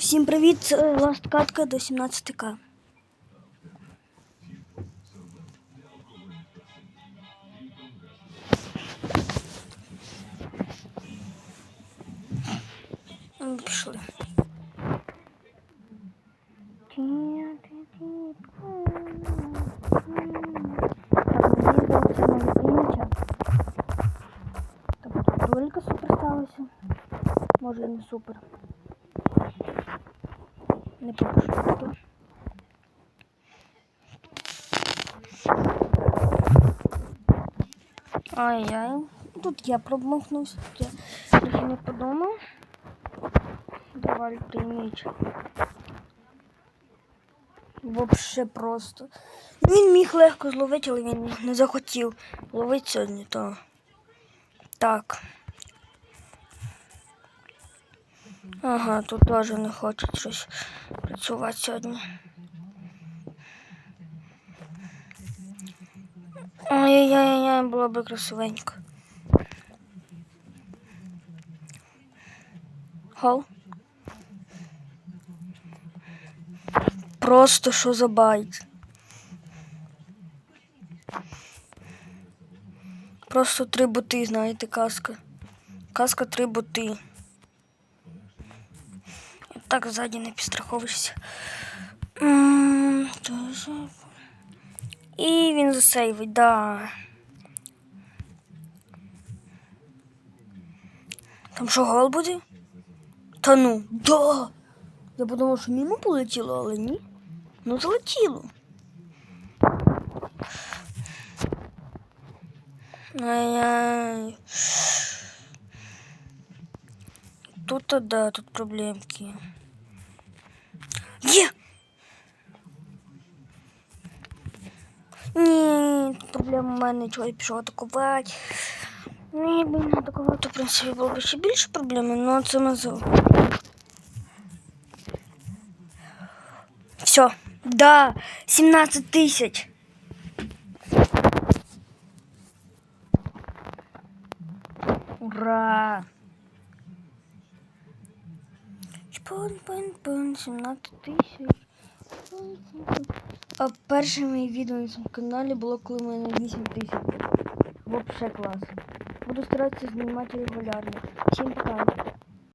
Всім привіт! Це Ласт катка до 17к. Ну, Пішли. Так, Долька супер сталося. Може не супер. Не хто. Ай-яй. Тут я промахнувся, тут я не подумав. Давай прийміть. Вообще просто. Він міг легко зловити, але він не захотів ловити сьогодні, то так. Ага, тут теж не хочуть щось працювати сьогодні. Ай-яй-яй, було би красивенько. Гол. Просто що за байт. Просто три боти, знаєте, казка. Казка три боти. Так ззаді не підстраховуєшся. І він засейвить, да. Там що гол буде? Та ну, да. Я подумав, що мимо полетіло, але ні. Ну залетіло. Ай-яй. Тут, да, тут проблемки. Є! Ні, проблема в мене, чого я пішов атакувати. Ну, якби не атакував, то в принципі було б ще більше проблем, але це ми за. Все. Да, 17 тисяч. Ура! Шпун-пун-пун, 17 тисяч. А перше моє відео на цьому каналі було, коли в мене 8 тисяч. Вообще класно. Буду старатися знімати регулярно. Всім пока.